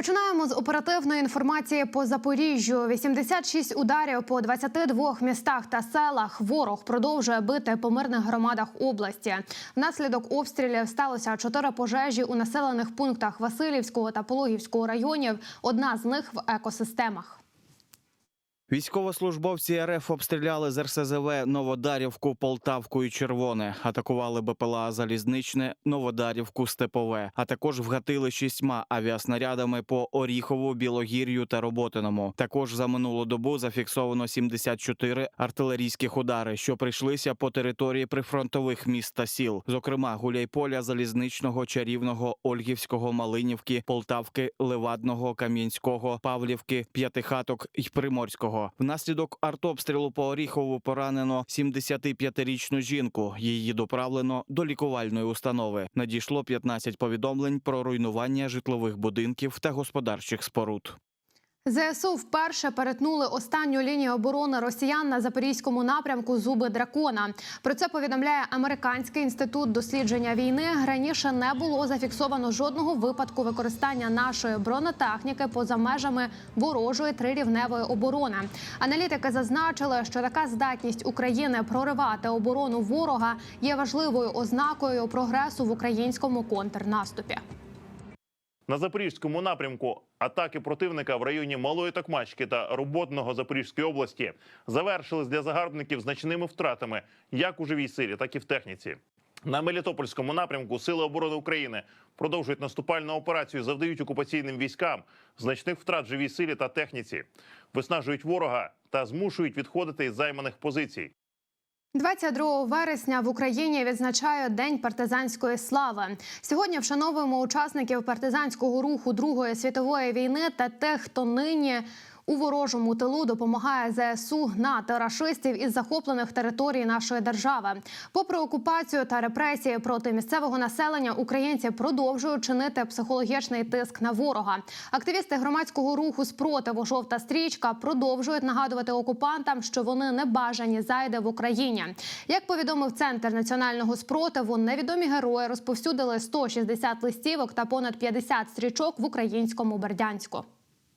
Починаємо з оперативної інформації по Запоріжжю. 86 ударів по 22 містах та селах. Ворог продовжує бити по мирних громадах області. Внаслідок обстрілів сталося чотири пожежі у населених пунктах Васильівського та Пологівського районів. Одна з них в екосистемах. Військовослужбовці РФ обстріляли з РСЗВ Новодарівку, Полтавку і Червоне. Атакували БПЛА Залізничне, Новодарівку, Степове. А також вгатили шістьма авіаснарядами по Оріхову, Білогір'ю та Роботиному. Також за минулу добу зафіксовано 74 артилерійських удари, що прийшлися по території прифронтових міст та сіл, зокрема Гуляйполя, Залізничного, Чарівного, Ольгівського, Малинівки, Полтавки, Левадного, Кам'янського, Павлівки, П'ятихаток і Приморського. Внаслідок артобстрілу по Оріхову поранено 75-річну жінку. Її доправлено до лікувальної установи. Надійшло 15 повідомлень про руйнування житлових будинків та господарчих споруд. ЗСУ вперше перетнули останню лінію оборони росіян на запорізькому напрямку Зуби дракона. Про це повідомляє Американський інститут дослідження війни. Раніше не було зафіксовано жодного випадку використання нашої бронетехніки поза межами ворожої трирівневої оборони. Аналітики зазначили, що така здатність України проривати оборону ворога є важливою ознакою прогресу в українському контрнаступі. На запорізькому напрямку атаки противника в районі Малої Токмачки та Роботного Запорізької області завершились для загарбників значними втратами як у живій силі, так і в техніці. На Мелітопольському напрямку Сили оборони України продовжують наступальну операцію, завдають окупаційним військам значних втрат живій силі та техніці, виснажують ворога та змушують відходити із займаних позицій. 22 вересня в Україні відзначає День партизанської слави. Сьогодні вшановуємо учасників партизанського руху Другої світової війни та тих, хто нині у ворожому тилу допомагає ЗСУ гнати рашистів із захоплених територій нашої держави. Попри окупацію та репресії проти місцевого населення, українці продовжують чинити психологічний тиск на ворога. Активісти громадського руху спротиву жовта стрічка продовжують нагадувати окупантам, що вони не бажані зайде в Україні. Як повідомив центр національного спротиву, невідомі герої розповсюдили 160 листівок та понад 50 стрічок в українському Бердянську.